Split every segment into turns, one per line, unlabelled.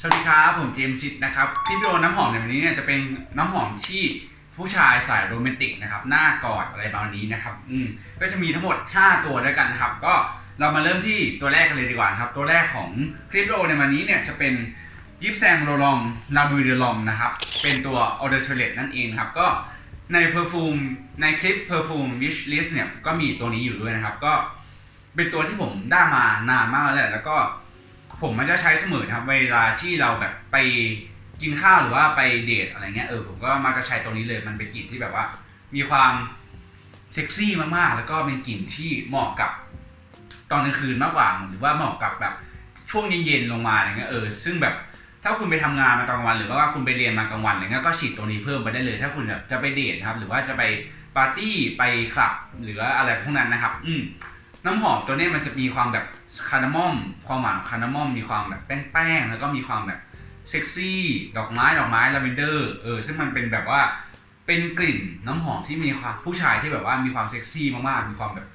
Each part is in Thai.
สวัสดีครับผมเจมส์ซิดนะครับพี่โดน้ำหอมในวันนี้เนี่ยจะเป็นน้ำหอมที่ผู้ชายสายโรแมนติกนะครับหน้ากอดอะไรประมาณนี้นะครับอืมก็จะมีทั้งหมด 5 ตัวด้วยกันนะครับ ก็เรามาเริ่มที่ตัวแรกกันเลยดีกว่าครับ ตัวแรกของคลิปโดในวันนี้เนี่ยจะเป็นยิปแซงโรลองลาบูเดลอมนะครับเป็นตัวออเดอร์เทเลตนั่นเองครับก็ในเพอร์ฟูมในคลิปเพอร์ฟูมวิชลิสเนี่ยก็มีตัวนี้อยู่ด้วยนะครับ ก็เป็นตัวที่ผมได้มานานมากแล้วแหละแล้วก็ ผมมันจะใช้เสมอนะครับ เวลาที่เราแบบไปกินข้าวหรือว่าไปเดทอะไรเงี้ยเออผมก็มักจะใช้ตัวนี้เลยมันเป็นกลิ่นที่แบบว่า มีความเซ็กซี่มากๆ แล้วก็เป็นกลิ่นที่เหมาะกับตอนกลางคืนมากกว่าหรือว่าเหมาะกับแบบช่วงเย็นๆลงมาอะไรเงี้ยเออซึ่งแบบถ้าคุณไปทำงานมากลางวัน หรือว่าคุณไปเรียนมากลางวันอะไรเงี้ยก็ฉีดตัวนี้เพิ่มไปได้เลย ถ้าคุณแบบจะไปเดทครับ หรือว่าจะไปปาร์ตี้ไปคลับหรือว่าอะไรพวกนั้นนะครับ อืม น้ำหอมตัวเนี้ยมันจะมีความแบบคาร์ดามอม ความหวานคาร์ดามอมมีความแบบแป้งๆแล้วก็มีความแบบเซ็กซี่ดอกไม้ดอกไม้ลาเวนเดอร์เออซึ่งมันเป็นแบบว่าเป็นกลิ่นน้ำหอมที่มีความผู้ชายที่แบบว่ามีความเซ็กซี่มากๆมีความแบบ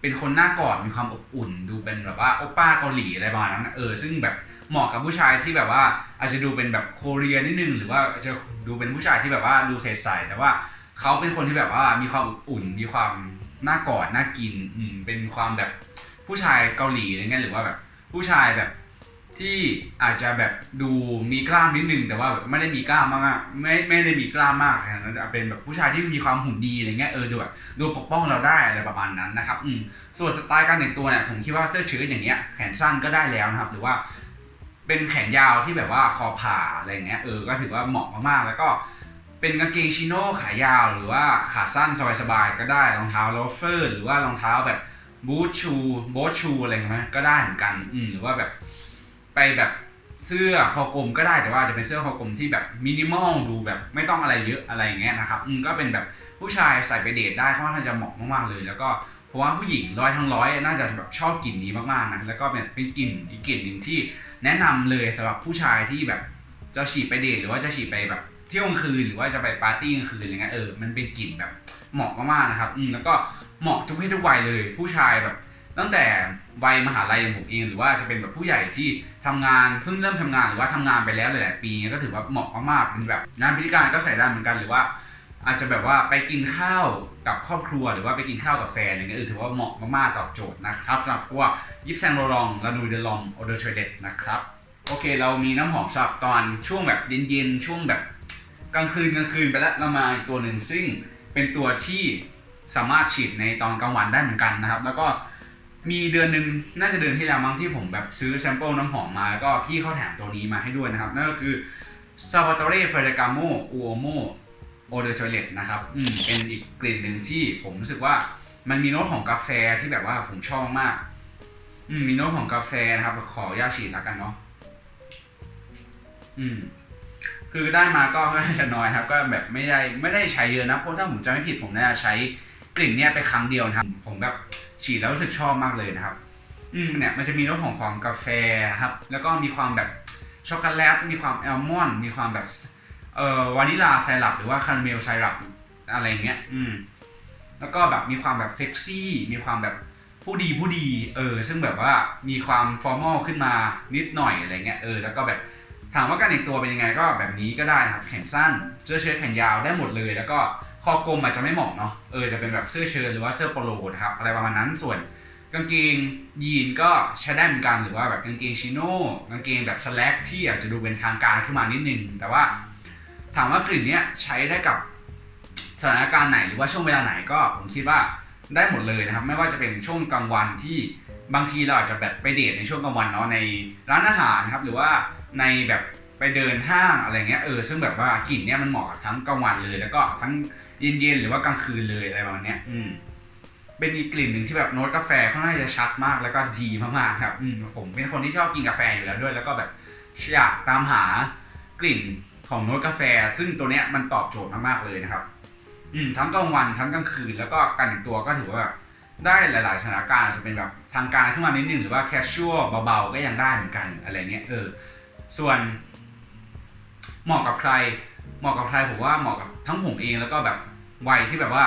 เป็นคนหน้ากอดมีความอบอุ่น ดูเป็นแบบว่าโอป้าเกาหลีอะไรประมาณนั้นเออซึ่งแบบเหมาะกับผู้ชายที่แบบว่าอาจจะดูเป็นแบบโคเรียนิดนึงหรือว่าจะดูเป็นผู้ชายที่แบบว่าดูใสๆแต่ว่าเขาเป็นคนที่แบบว่ามีความอบอุ่นมีความ น่ากอดน่ากินอืมเป็นความแบบผู้ชายเกาหลีอะไรเงี้ยหรือว่าแบบผู้ชายแบบที่อาจจะแบบดูมีกล้ามนิดนึงแต่ว่าแบบไม่ได้มีกล้ามมากๆไม่ไม่ได้มีกล้ามมากขนาดนั้นเป็นแบบผู้ชายที่มีความหุ่นดีอะไรเงี้ยเออดูแบบดูปกป้องเราได้อะไรประมาณนั้นนะครับอืมส่วนสไตล์การแต่งตัวเนี่ยผมคิดว่าเสื้อเชิ้ตอย่างเงี้ยแขนสั้นก็ได้แล้วนะครับ หรือว่าเป็นแขนยาวที่แบบว่าคอผ่าอะไรเงี้ยเออก็ถือว่าเหมาะมากๆแล้วก็ เป็นกางเกงชิโน่ขายาวหรือว่าขาสั้นสบายๆก็ได้รองเท้าโลเฟอร์หรือว่ารองเท้าแบบบูทชูโบทชูอะไรเงี้ยก็ได้เหมือนกันอืมหรือว่าแบบไปแบบเสื้อคอกลมก็ได้แต่ว่าจะเป็นเสื้อคอกลมที่แบบมินิมอลดูแบบไม่ต้องอะไรเยอะอะไรอย่างเงี้ยนะครับอืมก็เป็นแบบผู้ชายใส่ไปเดทได้ค่อนข้างจะเหมาะมากๆเลย แล้วก็เพราะว่าผู้หญิงร้อยทั้งร้อยน่าจะแบบชอบกลิ่นนี้มากๆนะแล้วก็เป็นเป็นกลิ่นอีกกลิ่นหนึ่งที่แนะนำเลยสำหรับผู้ชายที่แบบจะฉีดไปเดทหรือว่าจะฉีดไปแบบ เที่ยวกลางคืนหรือว่าจะไปปาร์ตี้กลางคืนอะไรเงี้ยเออมันเป็นกลิ่นแบบเหมาะมากๆนะครับอืมแล้วก็เหมาะทุกเพศทุกวัยเลย ผู้ชายแบบ ตั้งแต่วัยมหาลัยอย่างผมเองหรือว่าจะเป็นแบบผู้ใหญ่ที่ทำงานเพิ่งเริ่มทำงานหรือว่าทำงานไปแล้วหลายๆปีก็ถือว่าเหมาะมากๆเป็นแบบงานพิธีการก็ใส่ได้เหมือนกันหรือว่า อาจจะแบบว่าไปกินข้าวกับครอบครัวหรือว่าไปกินข้าวกับแฟนอะไรเงี้ยเออถือว่าเหมาะมากๆตอบโจทย์นะครับสำหรับพวกยิปแซงโรลองลานูเดลองโอเดอร์เทรเดตนะครับ โอเค เรามีน้ำหอมสำหรับตอนช่วงแบบเย็นๆ ช่วงแบบ กลางคืนกลางคืนไปแล้วเรามาอีกตัวหนึ่งซึ่งเป็นตัวที่สามารถฉีดในตอนกลางวันได้เหมือนกันนะครับ แล้วก็มีเดือนหนึ่งน่าจะเดือนที่แล้วมั้งที่ผมแบบซื้อแซมเปิลน้ำหอมมาแล้วก็พี่เขาแถมตัวนี้มาให้ด้วยนะครับ นั่นก็คือ Salvatore Ferragamo Uomo Eau de Toilette นะครับอืมเป็นอีกกลิ่นหนึ่งที่ผมรู้สึกว่ามันมีโน้ตของกาแฟที่แบบว่าผมชอบมากอืมมีโน้ตของกาแฟนะครับ ขออนุญาตฉีดแล้วกันเนาะอืม คือได้มาก็ค่อนข้างจะน้อยครับ ก็แบบไม่ได้ไม่ได้ใช้เยอะนะเพราะถ้าผมจำไม่ผิดผมน่าจะใช้กลิ่นเนี้ยไปครั้งเดียวนะครับ ผมแบบฉีดแล้วรู้สึกชอบมากเลยนะครับ อืมเนี่ยมันจะมีรสของความกาแฟนะครับ แล้วก็มีความแบบช็อกโกแลตมีความแอลมอนด์มีความแบบเอ่อวานิลลาไซรัปหรือว่าคาราเมลไซรัปอะไรเงี้ย อืม แล้วก็แบบมีความแบบเซ็กซี่ มีความแบบผู้ดีผู้ดี เออ ซึ่งแบบว่ามีความฟอร์มอลขึ้นมานิดหน่อยอะไรเงี้ย เออ แล้วก็แบบ ถามว่าการแต่งตัวเป็นยังไงก็แบบนี้ก็ได้นะครับแขนสั้นเสื้อเชิ้ตแขนยาวได้หมดเลย แล้วก็คอกลมอาจจะไม่เหมาะเนาะเออจะเป็นแบบเสื้อเชิ้ตหรือว่าเสื้อโปโลนะครับอะไรประมาณนั้นส่วนกางเกงยีนก็ใช้ได้เหมือนกันหรือว่าแบบกางเกงชิโน่กางเกงแบบสแลกที่อาจจะดูเป็นทางการขึ้นมานิดนึงแต่ว่าถามว่ากลิ่นเนี้ยใช้ได้กับสถานการณ์ไหนหรือว่าช่วงเวลาไหนก็ผมคิดว่าได้หมดเลยนะครับ ไม่ว่าจะเป็นช่วงกลางวันที่บางทีเราอาจจะแบบไปเดทในช่วงกลางวันเนาะในร้านอาหารครับหรือว่า ในแบบไปเดินห้างอะไรเงี้ยเออซึ่งแบบว่ากลิ่นเนี้ยมันเหมาะกับทั้งกลางวันเลย แล้วก็ทั้งเย็นๆหรือว่ากลางคืนเลยอะไรประมาณเนี้ยอืมเป็นอีกกลิ่นหนึ่งที่แบบโน้ตกาแฟค่อนข้างจะชัดมากแล้วก็ดีมากๆครับอืมผมเป็นคนที่ชอบกินกาแฟอยู่แล้วด้วย แล้วก็แบบอยากตามหากลิ่นของโน้ตกาแฟ ซึ่งตัวเนี้ยมันตอบโจทย์มากๆเลยนะครับ อืมทั้งกลางวันทั้งกลางคืนแล้วก็การแต่งตัวก็ถือว่าได้หลาย ๆ สถานการณ์จจะเป็นแบบทางการขึ้นมานิดนึงหรือว่าแคชชวลเบา ๆ ก็ยังได้เหมือนกันอะไรเงี้ยเออ ส่วนเหมาะกับใคร เหมาะกับใครผมว่าเหมาะกับทั้งผมเองแล้วก็แบบวัยที่แบบว่า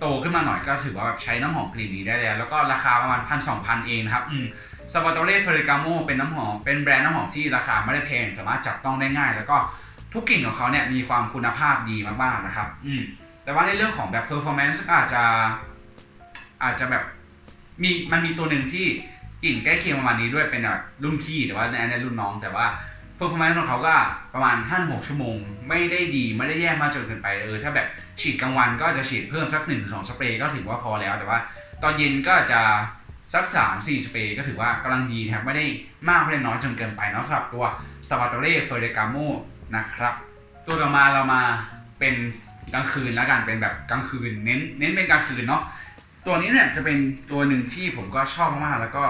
โตขึ้นมาหน่อยก็ถือว่าแบบใช้น้ำหอมกลิ่นนี้ได้แล้ว แล้วก็ราคาประมาณพันสองพันเองนะครับ อืมซาบาโตเร่เฟรกาโมเป็นน้ำหอม เป็นแบรนด์น้ำหอมที่ราคาไม่ได้แพงสามารถจับต้องได้ง่าย แล้วก็ทุกกลิ่นของเขาเนี่ยมีความคุณภาพดีมากๆนะครับ อืมแต่ว่าในเรื่องของแบบ performance ก็อาจจะอาจจะแบบมีมันมีตัวหนึ่งที่ กลิ่นใกล้เคียงประมาณนี้ด้วยเป็นแบบรุ่นพี่แต่ว่าในในนี้รุ่นน้องแต่ว่า performance ของเขาก็ประมาณ5 6ชั่วโมง ไม่ได้ดีไม่ได้แย่มากจนเกินไปเออถ้าแบบฉีดกลางวันก็จะฉีดเพิ่มสัก1นสองสเปรย์ก็ถือว่าพอแล้ว แต่ว่าตอนเย็นก็จะสัก3 4สเปรย์ก็ถือว่ากำลังดีนะครับไม่ได้มากไม่ได้น้อยจนเกินไปเนาะสำหรับตัว s a v a t o r e f e r r a g a m o นะครับ ตัวต่อมาเรามาเป็นกลางคืนแล้วกันเป็นแบบกลางคืนเน้นเน้นเป็นกลางคืนเนาะตัวนี้เนี่ยจะเป็นตัวหนึ่งที่ผมก็ชอบมากๆแล้วก็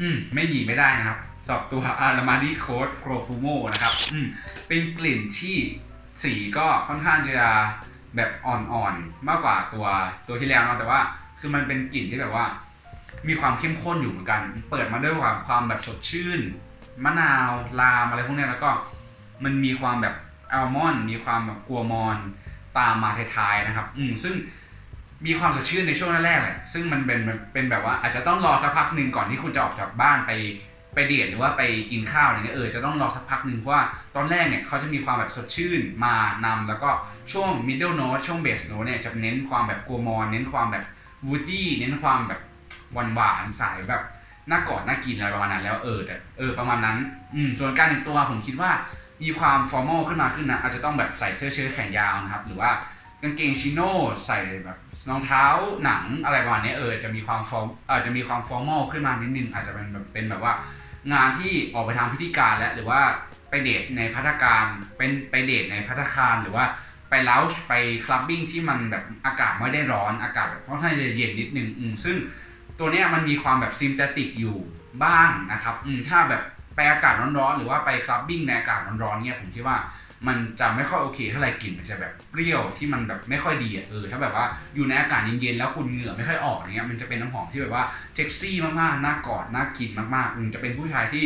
อืมไม่มีไม่ได้นะครับสำหรับตัว Armani Code Profumo นะครับ อืมเป็นกลิ่นที่สีก็ค่อนข้างจะแบบอ่อนๆ มากกว่าตัวตัวที่แล้วเนาะแต่ว่า คือมันเป็นกลิ่นที่แบบว่า มีความเข้มข้นอยู่เหมือนกัน เปิดมาด้วยความความแบบสดชื่น มะนาวลามอะไรพวกนี้แล้วก็มันมีความแบบอัลมอนด์มีความแบบกัวมอนตามมาท้ายๆนะครับ อืมซึ่ง มีความสดชื่นในช่วงแรกๆแหละซึ่งมันเป็นเป็นแบบว่าอาจจะต้องรอสักพักหนึ่งก่อนที่คุณจะออกจากบ้านไปไปเดทหรือว่าไปกินข้าวอะไรเงี้ยเออจะต้องรอสักพักหนึ่งเพราะว่าตอนแรกเนี่ยเขาจะมีความแบบสดชื่นมานำแล้วก็ช่วง middle note ช่วง bass note เนี่ยจะเน้นความแบบกัวมอนเน้นความแบบ woody เน้นความแบบหวานหวานสายแบบน่ากอดน่ากินอะไรประมาณนั้นแล้วเออแต่เออประมาณนั้นอืมส่วนการแต่งตัวผมคิดว่ามีความ formal ขึ้นมาขึ้นนะอาจจะต้องแบบใส่เสื้อเชิ้ตแขนยาวนะครับหรือว่ากางเกงชิโน่ใส่แบบ รองเท้าหนังอะไรประมาณนี้เออจะมีความฟอร์มอาจจะมีความ formal ขึ้นมานิดนึงอาจจะเป็นแบบเป็นแบบว่า งานที่ออกไปทำพิธีการแล้วหรือว่าไปเดทในพัฒการเป็นไปเดทในพัฒคารหรือว่าไปเลาชไปคลับบิ้งที่มันแบบอากาศไม่ได้ร้อนอากาศแบบค่อนข้างจะเย็นนิดนึงอืมซึ่งตัวเนี้ยมันมีความแบบซิมเตติกอยู่บ้างนะครับอืมถ้าแบบไปอากาศร้อนๆหรือว่าไปคลับบิ้งในอากาศร้อนๆเนี่ยผมคิดว่า มันจะไม่ค่อยโอเคเท่าไหร่กลิ่นมันจะแบบเปรี้ยวที่มันแบบไม่ค่อยดีอะเออถ้าแบบว่าอยู่ในอากาศเย็นๆแล้วคุณเหงื่อไม่ค่อยออกอย่างเงี้ยมันจะเป็นน้ำหอมที่แบบว่าเซ็กซี่มากๆน่ากอดน่ากินมากๆอืมจะเป็นผู้ชายที่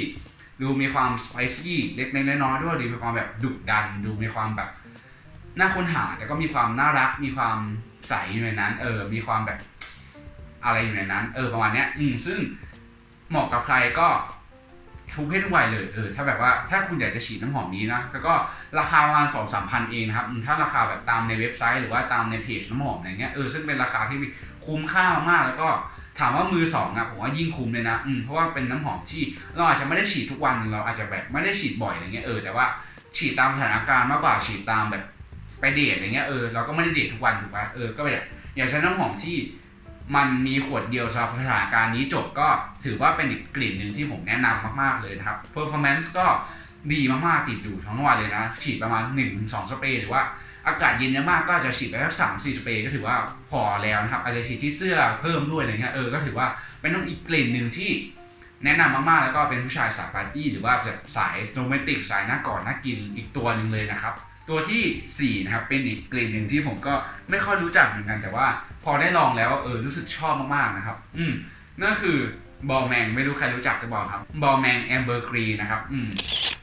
ดูมีความสไปซี่เล็กๆน้อยๆด้วยดูมีความแบบดุดัน ดูมีความแบบน่าค้นหาแต่ก็มีความน่ารัก มีความใสอยู่ในนั้น เออ มีความแบบอะไรอยู่ในนั้น เออประมาณเนี้ย อืมซึ่งเหมาะกับใครก็ ทุกเพศทุกวัยเลยเออถ้าแบบว่าถ้าคุณอยากจะฉีดน้ำหอมนี้นะแล้วก็ราคาประมาณสองสามพันเองนะครับอืมถ้าราคาแบบตามในเว็บไซต์หรือว่าตามในเพจน้ำหอมอะไรเงี้ยเออซึ่งเป็นราคาที่คุ้มค่ามากแล้วก็ถามว่ามือสองอะผมว่ายิ่งคุ้มเลยนะอืมเพราะว่าเป็นน้ำหอมที่เราอาจจะไม่ได้ฉีดทุกวันเราอาจจะแบบไม่ได้ฉีดบ่อยอะไรเงี้ยเออแต่ว่าฉีดตามสถานการณ์มากกว่าฉีดตามแบบไปเดทอะไรเงี้ยเออเราก็ไม่ได้เดททุกวันถูกปะเออก็แบบอยากใช้น้ำหอมที่ มันมีขวดเดียวสำหรับสถานการณ์นี้จบก็ถือว่าเป็นอีกกลิ่นหนึ่งที่ผมแนะนำมากๆเลยนะครับ performance ก็ดีมากๆติดอยู่ทั้งวันเลยนะ ฉีดประมาณ 1-2 สเปรย์หรือว่าอากาศเย็นมากก็จะฉีดไปสักสามสี่สเปรย์ก็ถือว่าพอแล้วนะครับ อาจจะฉีดที่เสื้อเพิ่มด้วยอะไรเงี้ยเออก็ถือว่าเป็นต้องอีกกลิ่นหนึ่งที่แนะนำมากๆแล้วก็เป็นผู้ชายสายปาร์ตี้หรือว่าจะสายโรแมนติกสายน่ากอดน่ากินอีกตัวหนึ่งเลยนะครับ ตัวที่สี่นะครับเป็นอีกกลิ่นหนึ่งที่ผมก็ไม่ค่อยรู้จักเหมือนกันแต่ว่า อได้ลองแล้วเออรู้สึกชอบมากๆนะครับ อืมนั่นคือบอลแมงไม่รู้ใครรู้จักหรือเปล่าครับบอลแมงแอมเบอร์กรีนะครับอืม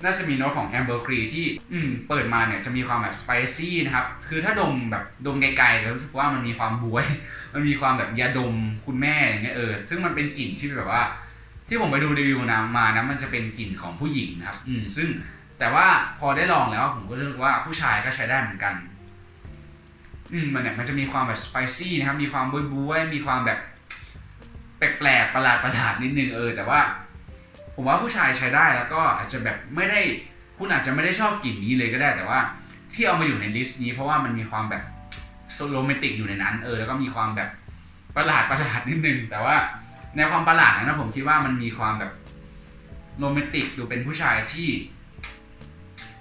น่าจะมีโน้ตของแอมเบอร์กรีที่อืมเปิดมาเนี่ยจะมีความแบบสไปซี่นะครับคือถ้าดมแบบดมไกลๆแล้วรู้สึกว่ามันมีความบวย มันมีความแบบยาดมคุณแม่อย่างเงี้ยเออซึ่งมันเป็นกลิ่นที่แบบว่า ที่ผมไปดูรีวิวนะมานะมันจะเป็นกลิ่นของผู้หญิงนะครับอืมซึ่งแต่ว่าพอได้ลองแล้วผมก็รู้สึกว่าผู้ชายก็ใช้ได้เหมือนกัน อืมมันเนี่ยมันจะมีความแบบสไปซี่นะครับ มีความบวยๆมีความแบบแปลกๆประหลาดประหลาดนิดนึงเออ แต่ว่า ผมว่าผู้ชายใช้ได้แล้วก็อาจจะแบบไม่ได้คุณอาจจะไม่ได้ชอบกลิ่นนี้เลยก็ได้แต่ว่า ที่เอามาอยู่ในลิสต์นี้ เพราะว่ามันมีความแบบโรแมนติกอยู่ในนั้น เออ แล้วก็มีความแบบประหลาดประหลาดนิดนึง แต่ว่าในความประหลาดนั้นนะผมคิดว่ามันมีความแบบโรแมนติกดูเป็นผู้ชายที่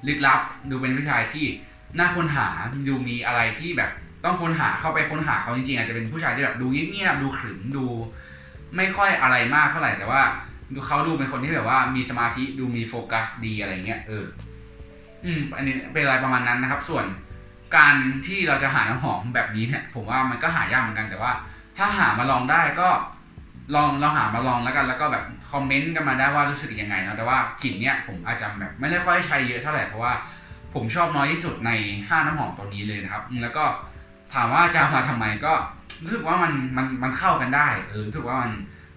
ลึกลับดูเป็นผู้ชายที่ น่าค้นหาดูมีอะไรที่แบบต้องค้นหาเข้าไปค้นหาเขาจริงๆอาจจะเป็นผู้ชายที่แบบดูเงียบๆดูขรึมดู ไม่ค่อยอะไรมากเท่าไหร่แต่ว่าดูเขาดูเป็นคนที่แบบว่ามีสมาธิดูมีโฟกัสดีอะไรเงี้ยเออ อืม อันนี้เป็นอะไรประมาณนั้นนะครับ ส่วนการที่เราจะหาน้ำหอมแบบนี้เนี่ย ผมว่ามันก็หายากเหมือนกันแต่ว่า ถ้าหามาลองได้ก็ลองเราหามาลองแล้วกัน แล้วก็แบบคอมเมนต์กันมาได้ว่ารู้สึกยังไงนะแต่ว่ากลิ่นเนี้ยผมอาจจะแบบไม่ได้ค่อยใช้เยอะเท่าไหร่เพราะว่า ผมชอบน้อยที่สุดในห้าน้ำหอมตัวนี้เลยนะครับ แล้วก็ถามว่าจะมาทำไมก็รู้สึกว่ามันมันมันเข้ากันได้เออรู้สึกว่ามัน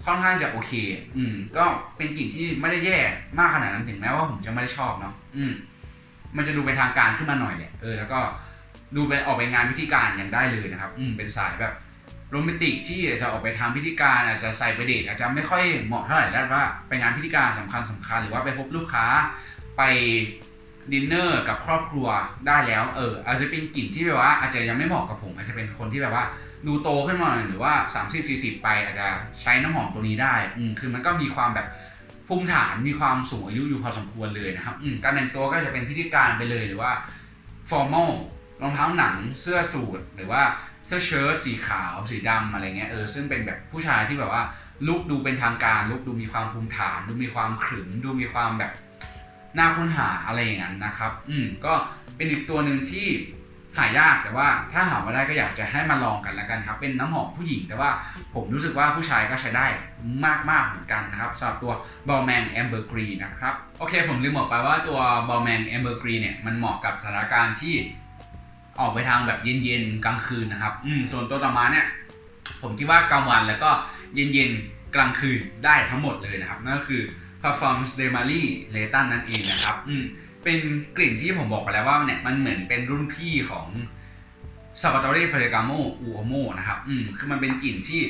ค่อนข้างจะโอเค อืม ก็เป็นกลิ่นที่ไม่ได้แย่มากขนาดนั้นถึงแม้ว่าผมจะไม่ได้ชอบเนาะอืม มันจะดูเป็นทางการขึ้นมาหน่อยแหละเออแล้วก็ดูไปออกไปงานพิธีการยังได้เลยนะครับ อืมเป็นสายแบบโรแมนติกที่จะออกไปทำพิธีการอาจจะใส่ไปเดทอาจจะไม่ค่อยเหมาะเท่าไหร่แล้วว่าไปงานพิธีการสำคัญสำคัญหรือว่าไปพบลูกค้าไป ดินเนอร์กับครอบครัวได้แล้ว เออ อาจจะเป็นกลิ่นที่แบบว่า อาจจะยังไม่เหมาะกับผม อาจจะเป็นคนที่แบบว่าดูโตขึ้นมาหน่อยหรือว่า 30 40 ไปอาจจะใช้น้ำหอมตัวนี้ได้ อืมคือมันก็มีความแบบภูมิฐานมีความสูงอายุอยู่พอสมควรเลยนะครับ อืมการแต่งตัวก็จะเป็นพิธีการไปเลยหรือว่า formal รองเท้าหนังเสื้อสูทหรือว่าเสื้อเชิ้ตสีขาวสีดำอะไรเงี้ยเออซึ่งเป็นแบบผู้ชายที่แบบว่าลุกดูเป็นทางการลุกดูมีความภูมิฐาน ดูมีความขรึมดูมีความแบบ น่าค้นหาอะไรอย่างนั้นนะครับ อืมก็เป็นอีกตัวหนึ่งที่หายากแต่ว่าถ้าหามาได้ก็อยากจะให้มาลองกันแล้วกันครับ เป็นน้ำหอมผู้หญิง แต่ว่าผมรู้สึกว่าผู้ชายก็ใช้ได้มาก ๆ เหมือนกันนะครับสำหรับตัว b a l m a n Amber Green นะครับ โอเค ผมลืมบอกไปว่าตัว b a l l m a n Amber Green เนี่ยมันเหมาะกับสถานการณ์ที่ออกไปทางแบบเย็น ๆ กลางคืนนะครับอืมส่วนตัวต่อมาเนี่ย ผมคิดว่ากลางวันแล้วก็เย็น ๆ กลางคืนได้ทั้งหมดเลยนะครับนั่นก็คือ Parfums de Marie l e t a n นั่นเองนะครับอืมเป็นกลิ่นที่ผมบอกไปแล้วว่าเนี่ยมันเหมือนเป็นรุ่นพี่ของ Salvatore Ferragamo Uomo นะครับอืมคือมันเป็นกลิ่นที่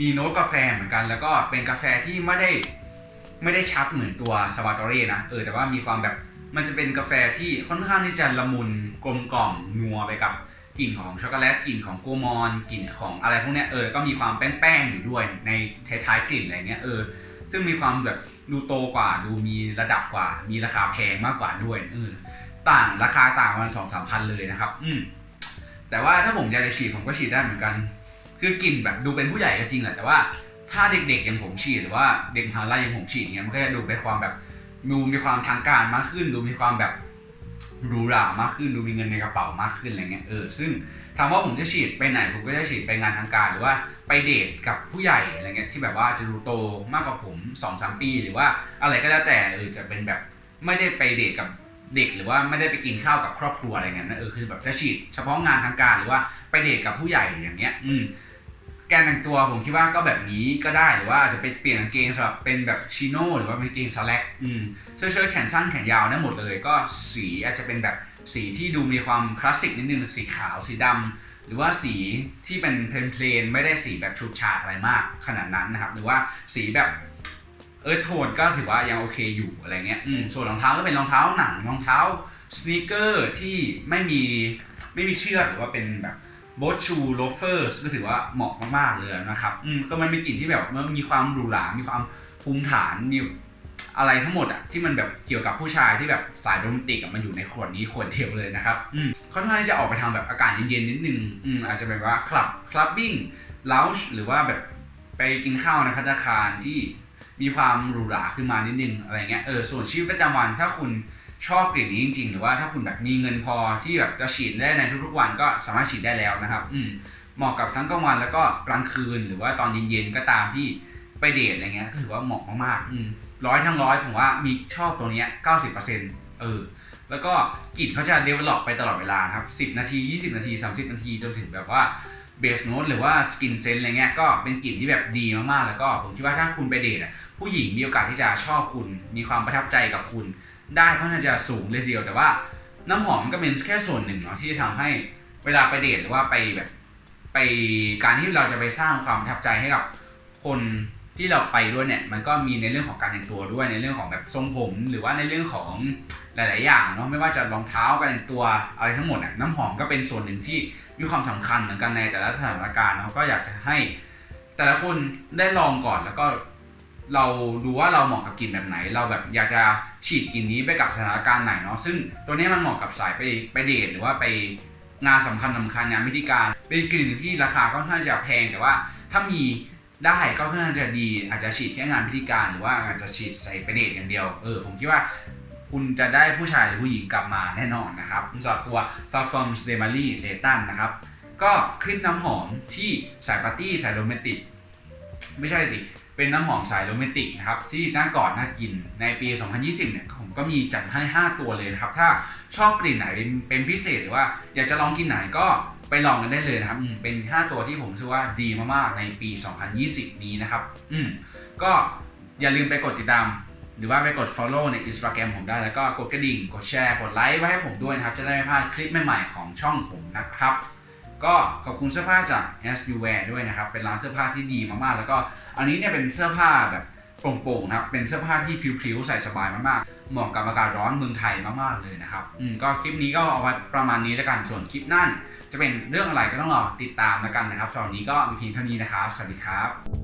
มีโน้ตกาแฟเหมือนกัน แล้วก็เป็นกาแฟที่ไม่ได้ไม่ได้ชัดเหมือนตัว Salvatore นะเออแต่ว่ามีความแบบมันจะเป็นกาแฟที่ค่อนข้างที่จะละมุนกลมกล่อมนัวไปกับกลิ่นของช็อกโกแลตกลิ่นของโกมอนกลิ่นของอะไรพวกเนี้ยเออก็มีความแป้งๆอยู่ด้วยในท้ายๆกลิ่นอะไรเงี้ยเออ ซึ่งมีความแบบดูโตกว่า ดูมีระดับกว่า มีราคาแพงมากกว่าด้วยเออต่างราคาต่างกันสองสามพันเลยนะครับ อืมแต่ว่าถ้าผมอยากจะฉีดผมก็ฉีดได้เหมือนกัน คือกลิ่นแบบดูเป็นผู้ใหญ่ก็จริงแหละแต่ว่าถ้าเด็กๆอย่างผมฉีดหรือว่าเด็กมหาลัยอย่างผมฉีดเงี้ยมันก็จะดูเป็นความแบบดูมีความทางการมากขึ้น ดูมีความแบบ หรูหรามากขึ้นดูมีเงินในกระเป๋ามากขึ้นอะไรเงี้ยเออซึ่งถามว่าผมจะฉีดไปไหนผมก็จะฉีดไปงานทางการหรือว่าไปเดทกับผู้ใหญ่อะไรเงี้ยที่แบบว่าจะดูโตมากกว่าผม2อสปี หรือว่าอะไรก็แล้วแต่เออจะเป็นแบบไม่ได้ไปเดทกับเด็กหรือว่าไม่ได้ไปกินข้าวกับครอบครัวอะไรเงี้ยนะเออคือแบบจะฉีดเฉพาะงานทางการหรือว่าไปเดทกับผู้ใหญ่อย่างเงี้ย อืม การแต่งตัวผมคิดว่าก็แบบนี้ก็ได้หรือว่าจะไปเปลี่ยนกางเกงสำหรับเป็นแบบชิโน่หรือว่าเป็นกางเกงสแลกอืมเสื้อเชิ้ตแขนสั้นแขนยาวได้หมดเลย ก็สีอาจจะเป็นแบบสีที่ดูมีความคลาสสิกนิดนึงสีขาวสีดำหรือว่าสีที่เป็นเพลนๆไม่ได้สีแบบชุดฉาดอะไรมากขนาดนั้นนะครับ หรือว่าสีแบบเออโทนก็ถือว่ายังโอเคอยู่อะไรเงี้ยอืมส่วนรองเท้าก็เป็นรองเท้าหนังรองเท้าสเนคเกอร์ที่ไม่มีไม่มีเชือกหรือว่าเป็นแบบ b o t c h o e loafers ก็ถือว่าเหมาะมากๆเลยนะครับอืมก็มันมีกลิ่นที่แบบมันมีความหรูหรา มีความภูมิฐานมีอะไรทั้งหมดอะที่มันแบบเกี่ยวกับผู้ชายที่แบบสายโรแมนติกอะมันอยู่ในขวดนี้ขวดเดียวเลยนะครับอืมค่อนข้างที่จะออกไปทางแบบอากาศเย็นๆนิดนึงอืมอาจจะแบบว่าคลับคลับบิ้งล u ชหรือว่าแบบไปกินข้าวในพัตตาคารที่มีความหรูหราขึ้นมานิดนึงอะไรเงี้ยเออส่วนชีวิตประจำวันถ้าคุณ ชอบกลิ่นนี้จริงๆ หรือว่าถ้าคุณแบบมีเงินพอที่แบบจะฉีดได้ในทุกๆวันก็สามารถฉีดได้แล้วนะครับ อืมเหมาะกับทั้งกลางวันแล้วก็กลางคืนหรือว่าตอนเย็นๆก็ตามที่ไปเดทอะไรเงี้ยก็ถือว่าเหมาะมากๆอืมร้อยทั้งร้อยผมว่ามีชอบตัวเนี้ยเก้าสิบเปอร์เซ็นต์เออ แล้วก็กลิ่นเขาจะเดเวล็อปไปตลอดเวลาครับสิบนาทียี่สิบนาทีสามสิบนาทีจนถึงแบบว่าเบสโน e หรือว่าสกินเซนอะไรเงี้ยก็เป็นกลิ่นที่แบบดีมากๆ แล้วก็ผมคิดว่าถ้าคุณไปเดทอะผู้หญิงมีโอกาสที่จะชอบคุณมีความประทับใจกับคุณ ได้ค่อนข้างจะสูงเลยทีเดียว แต่ว่าน้ำหอมมันก็เป็นแค่ส่วนหนึ่งเนาะที่จะทำให้เวลาไปเดทหรือว่าไปแบบไปการที่เราจะไปสร้างความประทับใจให้กับคนที่เราไปด้วยเนี่ยมันก็มีในเรื่องของการแต่งตัวด้วยในเรื่องของแบบทรงผม หรือว่าในเรื่องของหลาย ๆ อย่างเนาะไม่ว่าจะรองเท้าการแต่งตัวอะไรทั้งหมดอะน้ำหอมก็เป็นส่วนหนึ่งที่มีความสำคัญเหมือนกันในแต่ละสถานการณ์เนาะก็อยากจะให้แต่ละคนได้ลองก่อนแล้วก็ เราดูว่าเราเหมาะกับกลิ่นแบบไหน เราแบบอยากจะฉีดกลิ่นนี้ไปกับสถานการณ์ไหนเนาะซึ่งตัวนี้มันเหมาะกับสายไปไปเดทหรือว่าไปงานสำคัญสำคัญงานพิธีการเป็นกลิ่นที่ราคาก็ค่อนข้างจะแพงแต่ว่าถ้ามีได้ก็ค่อนข้างจะดี อาจจะฉีดแค่งานพิธีการหรือว่าอาจจะฉีดใส่ไปเดทอย่างเดียวเออผมคิดว่าคุณจะได้ผู้ชายหรือผู้หญิงกลับมาแน่นอนนะครับสำหรับตัว Parfums de Marie l e t a n นะครับ ก็คลิปน้ำหอมที่สายปาร์ตี้สายโรแมนติก ไม่ใช่สิ เป็นน้ำหอมสายโรแมนติกนะครับที่น่ากอดน่ากินในปี 2020 เนี่ยผมก็มีจัดให้ 5 ตัวเลยนะครับ ถ้าชอบกลิ่นไหนเป็นเป็นพิเศษหรือว่าอยากจะลองกินไหนก็ไปลองกันได้เลยนะครับเป็น 5 ตัวที่ผมรู้สึกว่าดีมากๆในปี 2020 นี้นะครับ อืมก็อย่าลืมไปกดติดตาม หรือว่าไปกด follow ใน Instagram ผมได้แล้วก็กดกระดิ่ง กดแชร์ กดไลค์ไว้ให้ผมด้วยนะครับ จะได้ไม่พลาดคลิปใหม่ๆของช่องผมนะครับ ก็ขอบคุณเสื้อผ้าจาก As You Wear ด้วยนะครับ เป็นร้านเสื้อผ้าที่ดีมากๆ แล้วก็ อันนี้เนี่ยเป็นเสื้อผ้าแบบโปร่งๆนะครับ เป็นเสื้อผ้าที่พริ้วๆใส่สบายมากๆ เหมาะกับอากาศร้อนเมืองไทยมากๆเลยนะครับ อืมก็คลิปนี้ก็เอาไว้ประมาณนี้แล้วกัน ส่วนคลิปนั่น จะเป็นเรื่องอะไรก็ต้องรอติดตามแล้วกันนะครับสำหรับวันนี้ก็มีเพียงเท่านี้นะครับ สวัสดีครับ